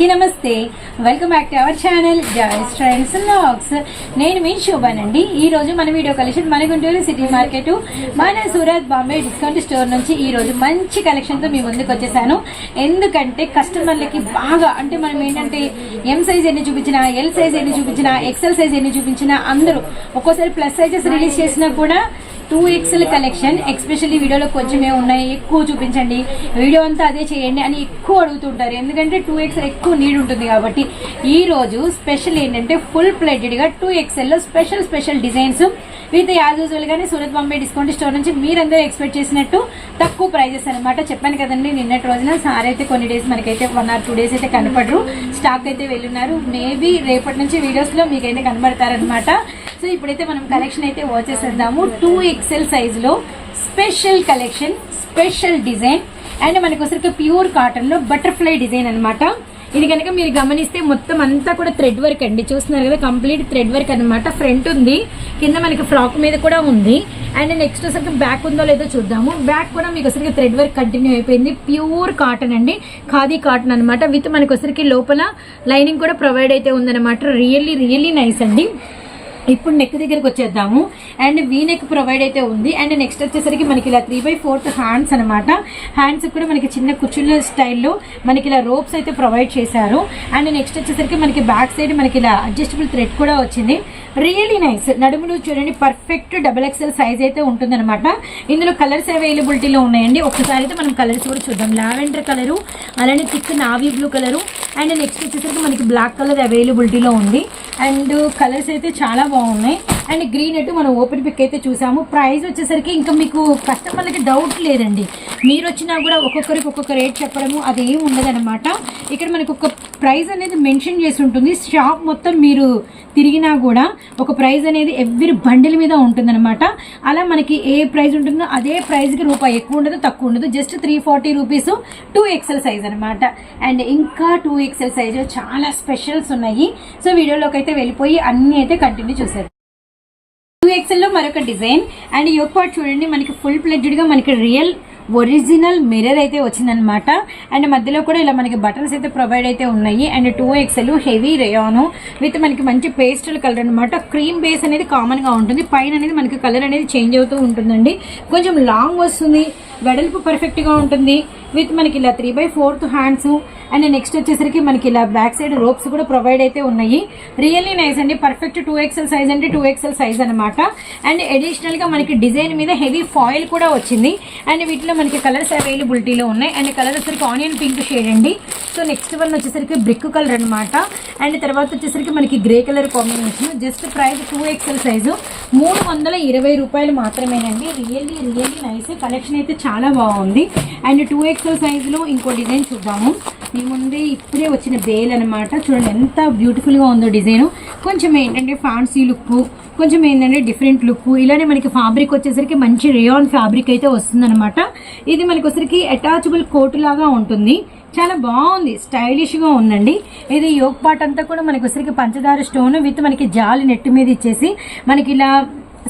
అందరికీ నమస్తే. Welcome back to our channel Joyce trends logs నేను మీ శోభానండి. ఈ రోజు మన వీడియో కలెక్షన్ మన గుంటూరు సిటీ మార్కెట్ మన సూరత్ బాంబే డిస్కౌంట్ స్టోర్ నుంచి ఈ రోజు మంచి కలెక్షన్తో మీ ముందుకు వచ్చేసాను. ఎందుకంటే కస్టమర్లకి బాగా అంటే మనం ఏంటంటే ఎం సైజ్ ఎన్ని చూపించినా ఎల్ సైజ్ ఎన్ని చూపించినా ఎక్సెల్ సైజ్ ఎన్ని చూపించినా అందరూ ఒక్కోసారి ప్లస్ సైజెస్ రిలీజ్ చేసినా కూడా టూ ఎక్స్ఎల్ కలెక్షన్ ఎక్స్పెషల్లీ వీడియోలో కొంచెమే ఉన్నాయి ఎక్కువ చూపించండి. వీడియో అంతా అదే చేయండి అని ఎక్కువ అడుగుతుంటారు. ఎందుకంటే టూ ఎక్స్ఎల్ ఎక్కువ నీడ్ ఉంటుంది కాబట్టి ఈ రోజు స్పెషల్ ఏంటంటే ఫుల్ ప్లేటెడ్గా two ఎక్స్ఎల్లో special special designs with as usual గానే సూరత్ బాంబే డిస్కౌంట్ స్టోర్ నుంచి మీరందరూ ఎక్స్పెక్ట్ చేసినట్టు తక్కువ ప్రైజెస్ అనమాట చెప్పాను కదండి నిన్నటి రోజున సార్ అయితే కొన్ని డేస్ మనకైతే వన్ ఆర్ టూ డేస్ అయితే కనపడరు. స్టాక్ అయితే వెళ్ళున్నారు. మేబీ రేపటి నుంచి వీడియోస్లో మీకైతే కనబడతారనమాట సో ఇప్పుడైతే మనం కలెక్షన్ అయితే వచ్చేసేద్దాము టూ ఎక్సెల్ సైజ్లో special collection special design and మనకు వచ్చరికి ప్యూర్ కాటన్లో బటర్ఫ్లై డిజైన్ అనమాట ఇది కనుక మీరు గమనిస్తే మొత్తం అంతా కూడా థ్రెడ్ వర్క్ అండి. చూస్తున్నారు కదా కంప్లీట్ థ్రెడ్ వర్క్ అన్నమాట. ఫ్రంట్ ఉంది కింద మనకి ఫ్రాక్ మీద కూడా ఉంది. అండ్ నెక్స్ట్ వచ్చరికి బ్యాక్ ఉందో లేదో చూద్దాము. బ్యాక్ కూడా మీకు వచ్చరికి థ్రెడ్ వర్క్ కంటిన్యూ అయిపోయింది. ప్యూర్ కాటన్ అండి. ఖాదీ కాటన్ అనమాట విత్ మనకు వచ్చరికి లోపల లైనింగ్ కూడా ప్రొవైడ్ అయితే ఉందన్నమాట. రియల్లీ రియల్లీ నైస్ అండి. ఇప్పుడు నెక్ దగ్గరికి వచ్చేద్దాము. అండ్ వీ నెక్ ప్రొవైడ్ అయితే ఉంది. అండ్ నెక్స్ట్ వచ్చేసరికి మనకి ఇలా త్రీ బై ఫోర్త్ హ్యాండ్స్ అనమాట హ్యాండ్స్ కూడా మనకి చిన్న కుచ్చుల స్టైల్లో మనకి ఇలా రోప్స్ అయితే ప్రొవైడ్ చేశారు. అండ్ నెక్స్ట్ వచ్చేసరికి మనకి బ్యాక్ సైడ్ మనకి ఇలా అడ్జస్టబుల్ థ్రెడ్ కూడా వచ్చింది. రియలీ నైస్ నడుములు చూడండి పర్ఫెక్ట్ డబుల్ ఎక్స్ఎల్ సైజ్ అయితే ఉంటుందన్నమాట. ఇందులో కలర్స్ అవైలబిలిటీలో ఉన్నాయండి. ఒకసారి అయితే మనం కలర్స్ కూడా చూద్దాం. లావెండర్ కలరు అలానే thick navy blue colour and next వచ్చేసరికి మనకి బ్లాక్ కలర్ అవైలబిలిటీలో ఉంది. అండ్ కలర్స్ అయితే చాలా బాగున్నాయి. అండ్ గ్రీన్ అటు మనం ఓపెన్ పిక్ అయితే చూసాము. ప్రైస్ వచ్చేసరికి ఇంకా మీకు కస్టమర్లకి డౌట్ లేదండి. మీరు వచ్చినా కూడా ఒక్కొక్కరికి ఒక్కొక్క రేట్ చెప్పడము అది ఏం ఉండదనమాట ఇక్కడ మనకు ఒక ప్రైస్ అనేది మెన్షన్ చేసి ఉంటుంది. షాప్ మొత్తం మీరు తిరిగినా కూడా ఒక ప్రైస్ అనేది ఎవ్రీ బండిల్ మీద ఉంటుందన్నమాట. అలా మనకి ఏ ప్రైస్ ఉంటుందో అదే ప్రైస్కి రూపాయి ఎక్కువ ఉండదు తక్కువ ఉండదు. Just three forty rupees two XL size అనమాట అండ్ ఇంకా టూ ఎక్సెల్ సైజ్ చాలా స్పెషల్స్ ఉన్నాయి. సో వీడియోలోకి అయితే వెళ్ళిపోయి అన్నీ అయితే కంటిన్యూ చూసారు లో మరొక డిజైన్. అండ్ యోగ్ పార్ట్ చూడండి మనకి ఫుల్ ప్లెడ్జెడ్గా మనకి రియల్ ఒరిజినల్ మిర్రర్ అయితే వచ్చిందనమాట అండ్ మధ్యలో కూడా ఇలా మనకి బటన్స్ అయితే ప్రొవైడ్ అయితే ఉన్నాయి. And two XL heavy rayon with మనకి మంచి పేస్టల్ కలర్ అనమాట క్రీమ్ బేస్ అనేది కామన్గా ఉంటుంది. పైన అనేది మనకి కలర్ అనేది చేంజ్ అవుతూ ఉంటుందండి. కొంచెం లాంగ్ వస్తుంది. వెడల్పు పర్ఫెక్ట్గా ఉంటుంది. విత్ మనకి ఇలా three by fourth hands and next వచ్చేసరికి మనకి ఇలా బ్యాక్ సైడ్ రోప్స్ కూడా ప్రొవైడ్ అయితే ఉన్నాయి. రియల్లీ నైస్ అండి. పర్ఫెక్ట్ టూ ఎక్స్ఎల్ సైజ్ అంటే టూ ఎక్సెల్ సైజ్ అనమాట అండ్ అడిషనల్గా మనకి డిజైన్ మీద హెవీ ఫాయిల్ కూడా వచ్చింది. అండ్ వీటిలో మనకి కలర్స్ అవైలబిలిటీలో ఉన్నాయి. అండ్ కలర్ వచ్చేసరికి ఆనియన్ పింక్ షేడ్ అండి. సో నెక్స్ట్ వన్ వచ్చేసరికి బ్రిక్ కలర్ అనమాట అండ్ తర్వాత వచ్చేసరికి మనకి grey colour combination just price two XL size మూడు వందల ఇరవై రూపాయలు మాత్రమేనండి. రియల్లీ రియల్లీ నైస్ కలెక్షన్ అయితే చాలా బాగుంది. అండ్ టూ ఎక్స్ఎల్ సైజులో ఇంకో డిజైన్ చూద్దాము. మీ ముందే ఇప్పుడే వచ్చిన బేల్ అనమాట చూడండి ఎంత బ్యూటిఫుల్గా ఉందో డిజైన్. కొంచెం ఏంటంటే ఫ్యాన్సీ లుక్ కొంచెం ఏంటంటే డిఫరెంట్ లుక్ ఇలానే మనకి ఫ్యాబ్రిక్ వచ్చేసరికి మంచి రియాన్ ఫ్యాబ్రిక్ అయితే వస్తుందన్నమాట. ఇది మనకి వచ్చరికి అటాచబుల్ కోట్ లాగా ఉంటుంది. చాలా బాగుంది. స్టైలిష్గా ఉందండి. ఇది యోగ్ పాట్ అంతా కూడా మనకి వచ్చరికి పంచదార స్టోన్ విత్ మనకి జాలి నెట్ మీద ఇచ్చేసి మనకి ఇలా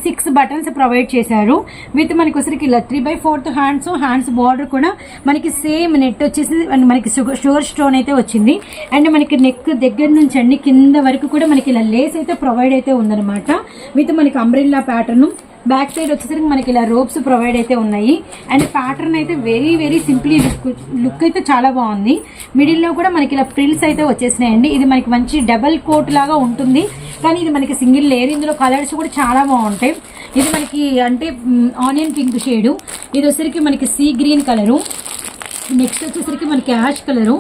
సిక్స్ బటన్స్ ప్రొవైడ్ చేశారు. విత్ మనకి వచ్చరికి ఇలా three by fourth hands hands border కూడా మనకి సేమ్ నెట్ వచ్చేసి మనకి షుగర్ షుగర్ స్టోన్ అయితే వచ్చింది. అండ్ మనకి నెక్ దగ్గర నుంచి అండి కింద వరకు కూడా మనకి ఇలా లేస్ అయితే ప్రొవైడ్ అయితే ఉందన్నమాట. విత్ మనకి అంబ్రిల్లా ప్యాటర్న్ బ్యాక్ సైడ్ వచ్చేసరికి మనకి ఇలా రోప్స్ ప్రొవైడ్ అయితే ఉన్నాయి. అండ్ ప్యాటర్న్ అయితే very very simply look look అయితే చాలా బాగుంది. మిడిల్లో కూడా మనకి ఇలా ఫ్రిల్స్ అయితే వచ్చేసినాయండి. ఇది మనకి మంచి డబల్ కోట్ లాగా ఉంటుంది. కానీ ఇది మనకి సింగిల్ లేయర్ ఇందులో కలర్స్ కూడా చాలా బాగుంటాయి. ఇది మనకి అంటే ఆనియన్ పింక్ షేడు. ఇది వచ్చేసరికి మనకి సీ గ్రీన్ కలరు. నెక్స్ట్ వచ్చేసరికి మనకి ash colour.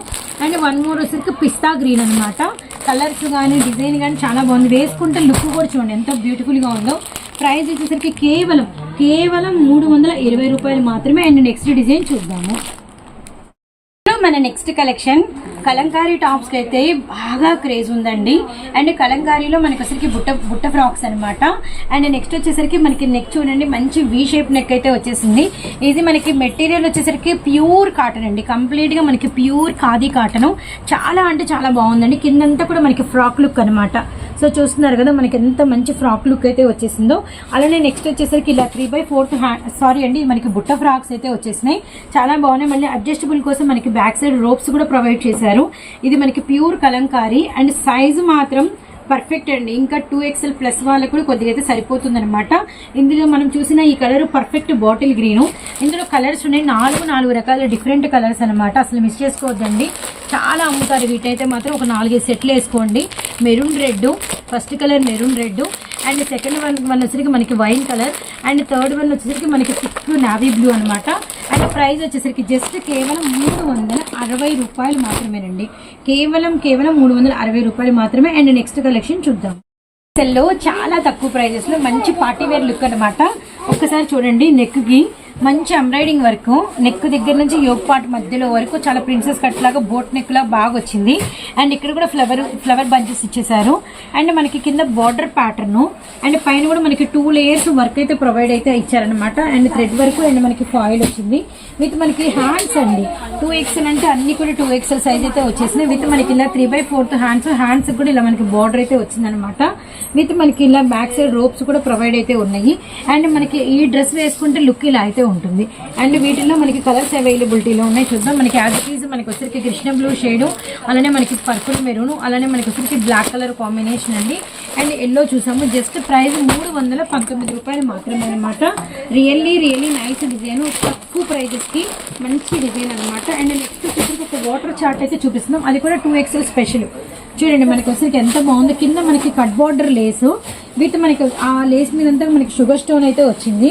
And one more వచ్చేసరికి పిస్తా గ్రీన్ అనమాట కలర్స్ కానీ డిజైన్ కానీ చాలా బాగుంది. వేసుకుంటే లుక్ కూడా చూడండి ఎంత బ్యూటిఫుల్గా ఉందో. ప్రైస్ వచ్చేసరికి కేవలం కేవలం మూడు వందల ఇరవై రూపాయలు మాత్రమే అండ్ నెక్స్ట్ డిజైన్ చూద్దాము. మన నెక్స్ట్ కలెక్షన్ కలంకారీ టాప్స్కి అయితే బాగా క్రేజ్ ఉందండి. అండ్ కలంకారీలో మనకి వచ్చరికి బుట్ట బుట్ట ఫ్రాక్స్ అనమాట అండ్ నెక్స్ట్ వచ్చేసరికి మనకి నెక్ చూడండి మంచి వీ షేప్ నెక్ అయితే వచ్చేసింది. ఇది మనకి మెటీరియల్ వచ్చేసరికి ప్యూర్ కాటన్ అండి. కంప్లీట్గా మనకి ప్యూర్ ఖాదీ కాటన్ చాలా అంటే చాలా బాగుందండి. కిందంతా కూడా మనకి ఫ్రాక్ లుక్ అనమాట సో చూస్తున్నారు కదా మనకి ఎంత మంచి ఫ్రాక్ లుక్ అయితే వచ్చేసిందో. అలానే నెక్స్ట్ వచ్చేసరికి ఇలా three by fourth hand sorry అండి మనకి బుట్ట ఫ్రాక్స్ అయితే వచ్చేసినాయి. చాలా బాగున్నాయి. మళ్ళీ అడ్జస్టబుల్ కోసం మనకి బ్యాక్ సైడ్ రోప్స్ కూడా ప్రొవైడ్ చేశారు. ఇది మనకి ప్యూర్ కలంకారీ. అండ్ సైజు మాత్రం పర్ఫెక్ట్ అండి. ఇంకా టూ ఎక్స్ఎల్ ప్లస్ వాళ్ళకు కూడా కొద్దిగా అయితే సరిపోతుంది అనమాట ఇందులో మనం చూసిన ఈ కలర్ పర్ఫెక్ట్ బాటిల్ గ్రీన్ ఇందులో కలర్స్ ఉన్నాయి. నాలుగు నాలుగు రకాల డిఫరెంట్ కలర్స్ అనమాట అసలు మిస్ చేసుకోవద్దండి. చాలా అమ్ముతారు. వీటైతే మాత్రం ఒక నాలుగైదు సెట్లు వేసుకోండి. Maroon red first colour maroon red and second one one వచ్చేసరికి మనకి wine colour and third one వచ్చేసరికి మనకి థిక్ నావీ బ్లూ అనమాట అండ్ ప్రైస్ వచ్చేసరికి జస్ట్ కేవలం మూడు వందల అరవై రూపాయలు మాత్రమేనండి. కేవలం కేవలం మూడు వందల అరవై రూపాయలు మాత్రమే. అండ్ నెక్స్ట్ కలెక్షన్ చూద్దాం. సెల్లో చాలా తక్కువ ప్రైజెస్లో మంచి పార్టీ వేర్ లుక్ అనమాట ఒక్కసారి చూడండి నెక్కి మంచి ఎంబ్రాయిడింగ్ వర్క్ నెక్ దగ్గర నుంచి యోగ్ పార్ట్ మధ్యలో వరకు చాలా ప్రిన్సెస్ కట్ లాగా బోట్ నెక్ లాగా బాగా వచ్చింది. అండ్ ఇక్కడ కూడా ఫ్లవర్ ఫ్లవర్ బంచెస్ ఇచ్చేసారు అండ్ మనకి కింద బార్డర్ ప్యాటర్న్ అండ్ పైన కూడా మనకి టూ లేయర్స్ వర్క్ అయితే ప్రొవైడ్ అయితే ఇచ్చారనమాట అండ్ థ్రెడ్ వర్క్ అండ్ మనకి ఫాయిల్ వచ్చింది. విత్ మనకి హ్యాండ్స్ అండి. టూ ఎక్స్ఎల్ అంటే అన్ని కూడా టూ ఎక్స్ఎల్ సైజ్ అయితే వచ్చేసినాయి. విత్ మనకి ఇలా three by fourth hands hands కూడా ఇలా మనకి బార్డర్ అయితే వచ్చిందనమాట విత్ మనకి ఇలా బ్యాక్ సైడ్ రోప్స్ కూడా ప్రొవైడ్ అయితే ఉన్నాయి. అండ్ మనకి ఈ డ్రెస్ వేసుకుంటే లుక్ ఇలా అయితే ఉంటుంది. అండ్ వీటిలో మనకి కలర్స్ అవైలబిలిటీలో ఉన్నాయి. చూద్దాం మనకి యాజ్ ఈజ్ మనకి వచ్చరికి కృష్ణ బ్లూ షేడు అలానే మనకి పర్పుల్ మెరూన్ అలానే మనకి వచ్చరికి బ్లాక్ కలర్ కాంబినేషన్ అండి. అండ్ ఎల్లో చూసాము. జస్ట్ ప్రైస్ మూడు వందల పంతొమ్మిది రూపాయలు మాత్రమే అనమాట రియల్లీ రియల్లీ నైస్ డిజైన్ తక్కువ ప్రైజెస్కి మంచి డిజైన్ అనమాట అండ్ నెక్స్ట్ వచ్చేసరికి ఒక వాటర్ చార్ట్ అయితే చూపిస్తున్నాం. అది కూడా టూ ఎక్స్ఎల్ స్పెషల్ చూడండి మనకి వచ్చరికి ఎంత బాగుంది. కింద మనకి కట్ బార్డర్ లేసు విత్ మనకి ఆ లేస్ మీదంతా మనకి షుగర్ స్టోన్ అయితే వచ్చింది.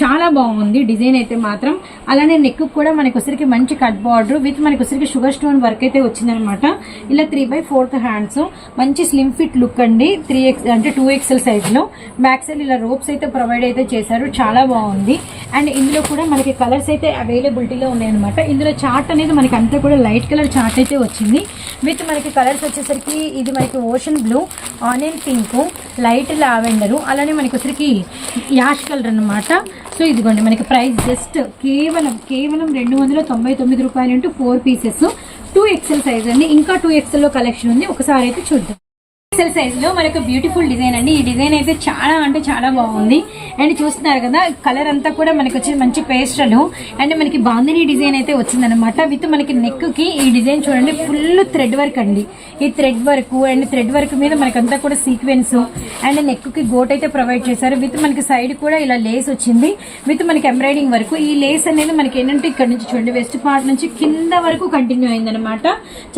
చాలా బాగుంది. డిజైన్ అయితే మాత్రం. అలానే నెక్ కూడా మనకు ఉసిరికి మంచి కట్ బార్డర్ విత్ మనకు ఉసిరికి షుగర్ స్టోన్ వర్క్ అయితే వచ్చిందనమాట ఇలా త్రీ బై ఫోర్త్ హ్యాండ్స్ మంచి స్లిమ్ ఫిట్ లుక్ అండి. త్రీ ఎక్స్ అంటే టూ ఎక్స్ఎల్ సైజ్లో బ్యాక్ సైడ్ ఇలా రోప్స్ అయితే ప్రొవైడ్ అయితే చేశారు. చాలా బాగుంది. అండ్ ఇందులో కూడా మనకి కలర్స్ అయితే అవైలబిలిటీలో ఉన్నాయన్నమాట. ఇందులో చార్ట్ అనేది మనకి అంతా కూడా లైట్ కలర్ చార్ట్ అయితే వచ్చింది. విత్ మనకి కలర్స్ వచ్చేసరికి ఇది మనకి ocean blue onion pink light lavender అలానే మనకి వచ్చరికి యాష్ కలర్ అనమాట సో ఇదిగోండి మనకి ప్రైస్ జస్ట్ కేవలం కేవలం రెండు వందల తొంభై తొమ్మిది రూపాయలు into four pieces. Two XL size అండి. ఇంకా టూ ఎక్సెల్లో కలెక్షన్ ఉంది. ఒకసారి అయితే చూద్దాం. ఎక్సెల్ సైజ్లో మనకు బ్యూటిఫుల్ డిజైన్ అండి. ఈ డిజైన్ అయితే చాలా అంటే చాలా బాగుంది. అండ్ చూస్తున్నారు కదా కలర్ అంతా కూడా మనకి వచ్చి మంచి పేస్టల్. అండ్ మనకి బాందిని డిజైన్ అయితే వచ్చిందనమాట విత్ మనకి నెక్కి ఈ డిజైన్ చూడండి ఫుల్ థ్రెడ్ వర్క్ అండి. ఈ thread work and thread work మీద మనకంతా కూడా సీక్వెన్స్ అండ్ నెక్కి గోట్ అయితే ప్రొవైడ్ చేశారు. విత్ మనకి సైడ్ కూడా ఇలా లేస్ వచ్చింది. విత్ మనకి ఎంబ్రాయిడింగ్ వర్క్ ఈ లేస్ అనేది మనకి ఏంటంటే ఇక్కడ నుంచి చూడండి వెస్ట్ పార్ట్ నుంచి కింద వరకు కంటిన్యూ అయిందనమాట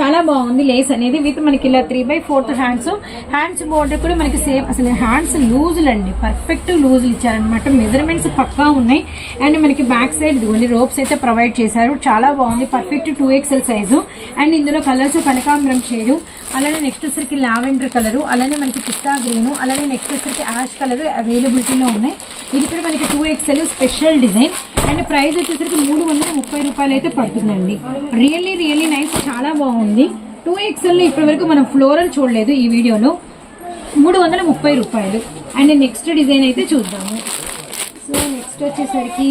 చాలా బాగుంది లేస్ అనేది. విత్ మనకి ఇలా three by fourth hands hands border కూడా మనకి సేమ్ అసలు హ్యాండ్స్ లూజులు అండి. పర్ఫెక్ట్ లూజులు ఇచ్చారనమాట మెజర్మెంట్స్ పక్కా ఉన్నాయి. అండ్ మనకి బ్యాక్ సైడ్ ఇదిగోండి రోప్స్ అయితే ప్రొవైడ్ చేశారు. చాలా బాగుంది. Perfect two XL size and ఇందులో కలర్స్ కనకాంబరం షేడు అలానే నెక్స్ట్ వచ్చరికి లావెండర్ కలరు అలానే మనకి పిస్తా గ్రీను అలానే నెక్స్ట్ వచ్చరికి యాష్ కలర్ అవైలబిలిటీలో ఉన్నాయి. ఇది కూడా మనకి two XL special design and price వచ్చేసరికి మూడు వందల ముప్పై రూపాయలు అయితే పడుతుందండి. రియల్లీ రియల్లీ నైస్ చాలా బాగుంది. టూ ఎక్స్ఎల్ ఇప్పటి వరకు మనం ఫ్లోరల్ చూడలేదు ఈ వీడియోలో మూడు వందల ముప్పై రూపాయలు. అండ్ నెక్స్ట్ డిజైన్ అయితే చూద్దాము. సో నెక్స్ట్ వచ్చేసరికి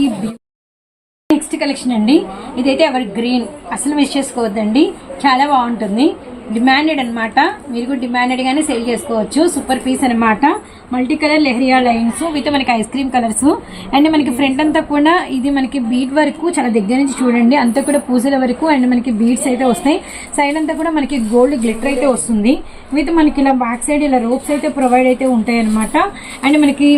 నెక్స్ట్ కలెక్షన్ అండి. ఇదైతే ఎవరి గ్రీన్. అసలు మిస్ చేసుకోవద్దండి. చాలా బాగుంటుంది. డిమాండెడ్ అన్నమాట. మీరు కూడా డిమాండెడ్ గానే సేల్ చేసుకోవచ్చు. సూపర్ పీస్ అన్నమాట. Multi colour leheriya lines with మనకి ఐస్ క్రీమ్ కలర్స్ అండ్ మనకి ఫ్రంట్ అంతా కూడా ఇది మనకి బీట్ వరకు చాలా దగ్గర నుంచి చూడండి. అంతా కూడా పూజల వరకు అండ్ మనకి బీడ్స్ అయితే వస్తాయి. సైడ్ అంతా కూడా మనకి గోల్డ్ గ్లిటర్ అయితే వస్తుంది. విత్ మనకి ఇలా బ్యాక్ సైడ్ ఇలా రోప్స్ అయితే ప్రొవైడ్ అయితే ఉంటాయి అనమాట అండ్ మనకి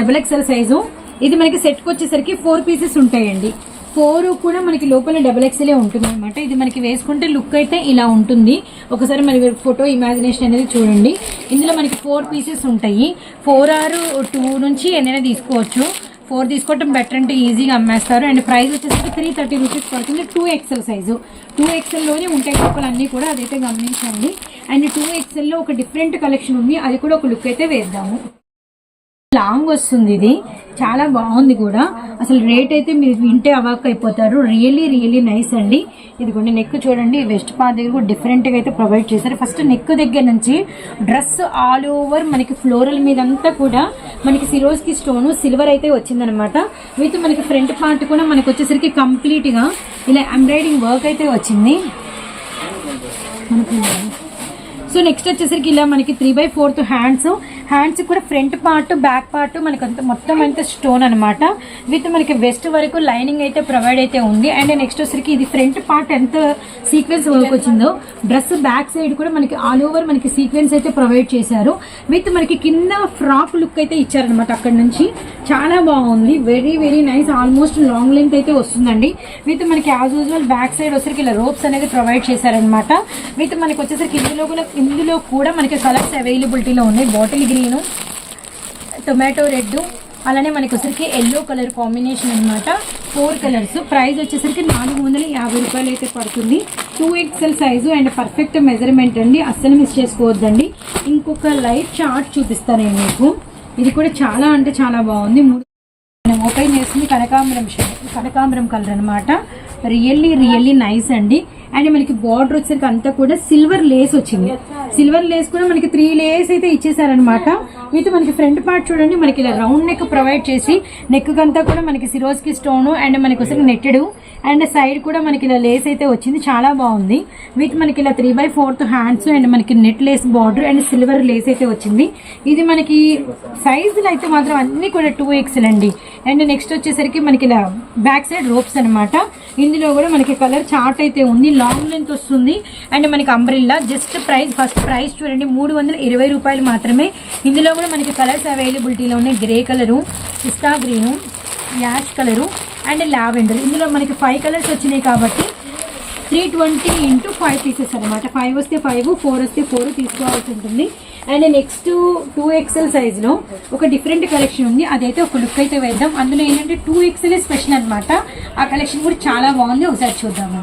డబుల్ ఎక్స్ఎల్ సైజు ఇది మనకి సెట్కి వచ్చేసరికి ఫోర్ పీసెస్ ఉంటాయండి. ఫోర్ కూడా మనకి లోపల డబుల్ ఎక్స్ఎలే ఉంటుంది అనమాట ఇది మనకి వేసుకుంటే లుక్ అయితే ఇలా ఉంటుంది. ఒకసారి మరి ఫోటో ఇమాజినేషన్ అనేది చూడండి. ఇందులో మనకి ఫోర్ పీసెస్ ఉంటాయి. ఫోర్ ఆర్ టూ నుంచి ఎన్నైనా తీసుకోవచ్చు. ఫోర్ తీసుకోవటం బెటర్ అంటే ఈజీగా అమ్మేస్తారు. అండ్ ప్రైస్ వచ్చేసరికి త్రీ థర్టీ రూపీస్ పడుతుంది టూ ఎక్సెల్ సైజు టూ ఎక్స్ఎల్లోనే ఉంటాయి లోపల అన్నీ కూడా అదైతే గమనించండి. అండ్ టూ ఎక్స్ఎల్లో ఒక డిఫరెంట్ కలెక్షన్ ఉంది. అది కూడా ఒక లుక్ అయితే వేద్దాము. లాంగ్ వస్తుంది ఇది. చాలా బాగుంది కూడా. అసలు రేట్ అయితే మీరు వింటే అవాక్ అయిపోతారు. రియల్లీ రియల్లీ నైస్ అండి. ఇదిగోండి నెక్ చూడండి. వెస్ట్ పార్ట్ దగ్గర కూడా డిఫరెంట్గా అయితే ప్రొవైడ్ చేశారు. ఫస్ట్ నెక్ దగ్గర నుంచి డ్రెస్ ఆల్ ఓవర్ మనకి ఫ్లోరల్ మీదంతా కూడా మనకి సిరోజ్కి స్టోను సిల్వర్ అయితే వచ్చిందనమాట. విత్ మనకి ఫ్రంట్ పార్ట్ కూడా మనకి వచ్చేసరికి కంప్లీట్గా ఇలా ఎంబ్రాయిడింగ్ వర్క్ అయితే వచ్చింది. మనకి సో నెక్స్ట్ వచ్చేసరికి ఇలా మనకి three by fourth hands hands కూడా ఫ్రంట్ పార్ట్ బ్యాక్ పార్ట్ మనకి అంత మొత్తం అంతా స్టోన్ అనమాట విత్ మనకి వెస్ట్ వరకు లైనింగ్ అయితే ప్రొవైడ్ అయితే ఉంది. అండ్ నెక్స్ట్ వచ్చరికి ఇది ఫ్రంట్ పార్ట్ ఎంత సీక్వెన్స్ వర్క్ వచ్చిందో డ్రెస్ బ్యాక్ సైడ్ కూడా మనకి ఆల్ ఓవర్ మనకి సీక్వెన్స్ అయితే ప్రొవైడ్ చేశారు. విత్ మనకి కింద ఫ్రాక్ లుక్ అయితే ఇచ్చారనమాట అక్కడ నుంచి. చాలా బాగుంది. Very very nice. Almost long length అయితే వస్తుందండి. విత్ మనకి యాజ్ యూజువల్ బ్యాక్ సైడ్ వచ్చరికి ఇలా రోప్స్ అనేది ప్రొవైడ్ చేశారనమాట విత్ మనకి వచ్చేసరికి ఇందులో కూడా ఇందులో కూడా మనకి కలర్స్ అవైలబిలిటీలో ఉన్నాయి. బాటిల్ గ్రీను టొమాటో రెడ్ అలానే మనకి వచ్చరికి ఎల్లో కలర్ కాంబినేషన్ అన్నమాట. Four colours. ప్రైస్ వచ్చేసరికి నాలుగు వందల యాభై రూపాయలు అయితే పడుతుంది. Two XL size and perfect measurement అండి. అస్సలు మిస్ చేసుకోవద్దండి. ఇంకొక లైట్ చార్ట్ చూపిస్తాను నేను మీకు. ఇది కూడా చాలా అంటే చాలా బాగుంది. మూడు ఓపెన్ చేసింది కనకాంబరం కనకాంబరం కలర్ అనమాట రియల్లీ రియల్లీ నైస్ అండి. అండ్ మనకి బార్డర్ వచ్చేసరికి అంతా కూడా సిల్వర్ లేస్ వచ్చింది. సిల్వర్ లేస్ కూడా మనకి త్రీ లేస్ అయితే ఇచ్చేసారనమాట విత్ మనకి ఫ్రంట్ పార్ట్ చూడండి మనకి ఇలా రౌండ్ నెక్ ప్రొవైడ్ చేసి నెక్ అంతా కూడా మనకి సిరోస్కి స్టోన్ అండ్ మనకి వచ్చేసరికి నెట్టెడు. అండ్ సైడ్ కూడా మనకి ఇలా లేస్ అయితే వచ్చింది చాలా బాగుంది. విత్ మనకి ఇలా three by fourth hands and మనకి net lace border and silver lace అయితే వచ్చింది. ఇది మనకి సైజులు అయితే మాత్రం అన్ని కూడా టూ ఎక్స్ఎల్ అండి. అండ్ నెక్స్ట్ వచ్చేసరికి మనకి ఇలా బ్యాక్ సైడ్ రోప్స్ అన్నమాట. ఇందులో కూడా మనకి కలర్ చార్ట్ అయితే ఉంది లాంగ్ లెంత్ వస్తుంది. అండ్ మనకి umbrella just price first price చూడండి మూడు వందల ఇరవై రూపాయలు మాత్రమే. ఇందులో కూడా మనకి కలర్స్ అవైలబిలిటీలో ఉన్నాయి. Grey colour pista green ash colour and lavender. ఇందులో మనకి ఫైవ్ కలర్స్ వచ్చినాయి కాబట్టి three twenty into five pieces అనమాట ఫైవ్ వస్తే ఫైవ్ ఫోర్ వస్తే ఫోర్ తీసుకోవాల్సి ఉంటుంది. అండ్ నెక్స్ట్ టూ ఎక్స్ఎల్ సైజ్లో ఒక డిఫరెంట్ కలెక్షన్ ఉంది. అదైతే ఒక లుక్ అయితే వేద్దాం. అందులో ఏంటంటే టూ ఎక్స్ఎల్ స్పెషల్ అన్నమాట. ఆ కలెక్షన్ కూడా చాలా బాగుంది. ఒకసారి చూద్దాము?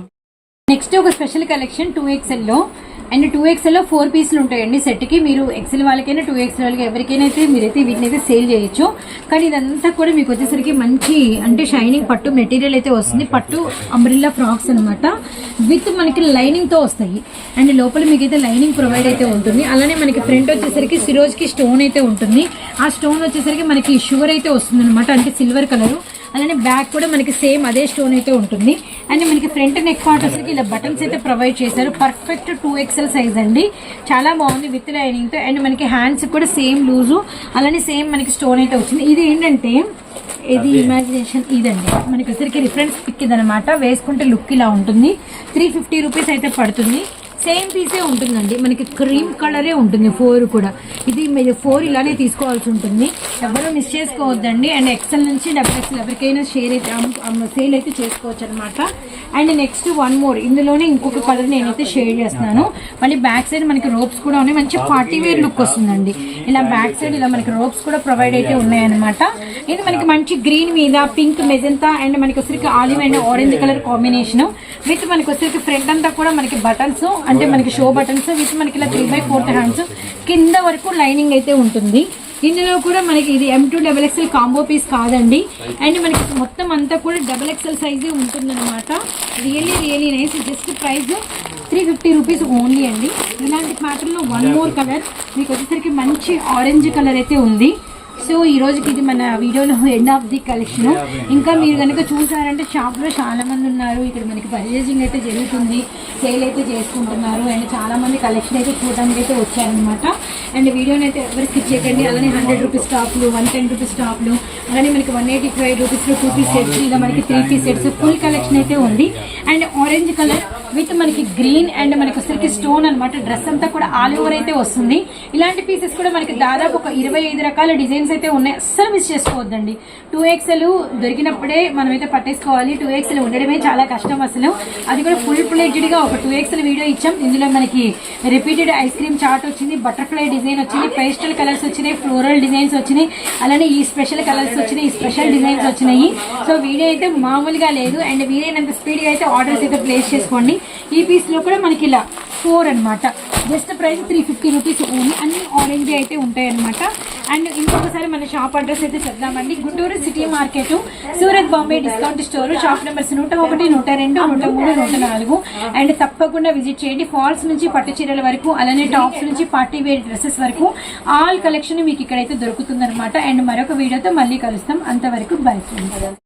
నెక్స్ట్ ఒక స్పెషల్ కలెక్షన్ టూ ఎక్స్ఎల్లో అండ్ టూ ఎక్స్ఎల్లో ఫోర్ పీసులు ఉంటాయండి సెట్కి మీరు ఎక్సెల్ వాళ్ళకైనా టూ ఎక్స్ఎల్ వాళ్ళకి ఎవరికైనా అయితే మీరైతే వీటిని అయితే సేల్ చేయొచ్చు. కానీ ఇదంతా కూడా మీకు వచ్చేసరికి మంచి అంటే షైనింగ్ పట్టు మెటీరియల్ అయితే వస్తుంది. పట్టు అంబ్రిల్లా ఫ్రాక్స్ అనమాట విత్ మనకి లైనింగ్తో వస్తాయి. అండ్ లోపల మీకు అయితే లైనింగ్ ప్రొవైడ్ అయితే ఉంటుంది. అలానే మనకి ఫ్రంట్ వచ్చేసరికి సిరోజ్కి స్టోన్ అయితే ఉంటుంది. ఆ స్టోన్ వచ్చేసరికి మనకి షుగర్ అయితే వస్తుంది అనమాట అంటే సిల్వర్ కలరు. అలానే బ్యాక్ కూడా మనకి సేమ్ అదే స్టోన్ అయితే ఉంటుంది. అండ్ మనకి ఫ్రంట్ నెక్ పార్ట్ వచ్చేసరికి ఇలా బటన్స్ అయితే ప్రొవైడ్ చేశారు. పర్ఫెక్ట్ టూ ఎక్స్ఎల్ సైజ్ అండి. చాలా బాగుంది విత్ లైనింగ్తో. అండ్ మనకి హ్యాండ్స్ కూడా సేమ్ లూజు. అలానే సేమ్ మనకి స్టోన్ అయితే వచ్చింది. ఇది ఏంటంటే ఇది ఇమాజినేషన్ ఇదండి. మనకి వచ్చరికి రిఫరెన్స్ పిక్ ఇదనమాట వేసుకుంటే లుక్ ఇలా ఉంటుంది. త్రీ ఫిఫ్టీ రూపీస్ అయితే పడుతుంది. సేమ్ పీసే ఉంటుందండి. మనకి క్రీమ్ కలరే ఉంటుంది ఫోర్ కూడా. ఇది మీరు ఫోర్ ఇలానే తీసుకోవాల్సి ఉంటుంది. ఎవరు మిస్ చేసుకోవద్దండి. అండ్ ఎక్సెల్ నుంచి డబుల్ ఎక్సెల్ ఎవరికైనా షేర్ అయితే సేల్ అయితే చేసుకోవచ్చు అనమాట అండ్ నెక్స్ట్ వన్ మోర్. ఇందులోనే ఇంకొక కలర్ నేనైతే షేర్ చేస్తున్నాను. మళ్ళీ బ్యాక్ సైడ్ మనకి రోప్స్ కూడా ఉన్నాయి. మంచి పార్టీ వేర్ లుక్ వస్తుందండి. ఇలా బ్యాక్ సైడ్ ఇలా మనకి రోప్స్ కూడా ప్రొవైడ్ అయితే ఉన్నాయన్నమాట ఇది మనకి మంచి గ్రీన్ మీద పింక్ మెజంతా అండ్ మనకి వచ్చరికి olive and orange colour combination. With మనకి వచ్చరికి ఫ్రంట్ అంతా కూడా మనకి బటన్స్ అంటే మనకి షో బటన్స్ విత్ మనకి ఇలా త్రీ బై ఫోర్త్ హ్యాండ్స్ కింద వరకు లైనింగ్ అయితే ఉంటుంది. ఇందులో కూడా మనకి ఇది M to double XL combo piece కాదండి. అండ్ మనకి మొత్తం అంతా కూడా డబల్ ఎక్స్ఎల్ సైజే ఉంటుందన్నమాట. Really really nice just price three fifty rupees only అండి. ఇలాంటి ప్యాటర్న్లో వన్ మోర్ కలర్ మీకు వచ్చేసరికి మంచి ఆరెంజ్ కలర్ అయితే ఉంది. సో ఈ రోజుకి ఇది మన వీడియోలో ఎండ్ ఆఫ్ ది కలెక్షన్ ఇంకా మీరు కనుక చూసారంటే షాప్లో చాలా మంది ఉన్నారు. ఇక్కడ మనకి పర్చేసింగ్ అయితే జరుగుతుంది. సేల్ అయితే చేసుకుంటున్నారు. అండ్ చాలా మంది కలెక్షన్ అయితే చూడడానికి అయితే వచ్చారనమాట అండ్ వీడియోని అయితే ఎవరు స్కిప్ చేయకండి. అలానే హండ్రెడ్ రూపీస్ టాప్లు వన్ టెన్ రూపీస్ టాప్లు అలానే మనకి వన్ ఎయిటీ ఫైవ్ రూపీస్లో టూ పీస్ సెట్స్ ఇలా మనకి three piece sets full collection అయితే ఉంది. అండ్ ఆరెంజ్ కలర్ విత్ మనకి గ్రీన్ అండ్ మనకి వచ్చరికి స్టోన్ అన్నమాట. డ్రెస్ అంతా కూడా ఆల్ ఓవర్ అయితే వస్తుంది. ఇలాంటి పీసెస్ కూడా మనకి దాదాపు ఒక ఇరవై ఐదు రకాల డిజైన్స్ అయితే ఉన్నాయి. అస్సలు మిస్ చేసుకోవద్దండి. టూ ఎక్స్ఎల్ దొరికినప్పుడే మనమైతే పట్టేసుకోవాలి. టూ ఎక్స్ఎల్ ఉండడమే చాలా కష్టం అసలు. అది కూడా ఫుల్ ఫ్లెడ్జ్డ్గా ఒక టూ ఎక్స్ఎల్ వీడియో ఇచ్చాం. ఇందులో మనకి రిపీటెడ్ ఐస్ క్రీమ్ చాట్ వచ్చింది బటర్ఫ్లై డిజైన్ వచ్చింది పేస్టల్ కలర్స్ వచ్చినాయి ఫ్లోరల్ డిజైన్స్ వచ్చినాయి అలానే ఈ స్పెషల్ కలర్స్ వచ్చినాయి ఈ స్పెషల్ డిజైన్స్ వచ్చినాయి. సో వీడియో అయితే మామూలుగా లేదు. అండ్ వీలైనంత స్పీడ్గా అయితే ఆర్డర్స్ అయితే ప్లేస్ చేసుకోండి. ఈ పీస్లో కూడా మనకి ఇలా ఫోర్ అన్నమాట. Just price three fifty rupees only అన్ని ఆరెంజ్ అయితే ఉంటాయి అనమాట అండ్ ఇంకొకసారి మన షాప్ అడ్రస్ అయితే చెప్దామండి. Guntur city market Surat Bombay discount store shop numbers నూట ఒకటి నూట రెండు నూట మూడు నూట నాలుగు. అండ్ తప్పకుండా విజిట్ చేయండి. ఫాల్స్ నుంచి పట్టు చీరల వరకు అలానే టాప్స్ నుంచి పార్టీ వేర్ డ్రెస్సెస్ వరకు ఆల్ కలెక్షన్ మీకు ఇక్కడైతే దొరుకుతుందన్నమాట. అండ్ మరొక వీడియోతో మళ్ళీ కలుస్తాం. అంతవరకు బై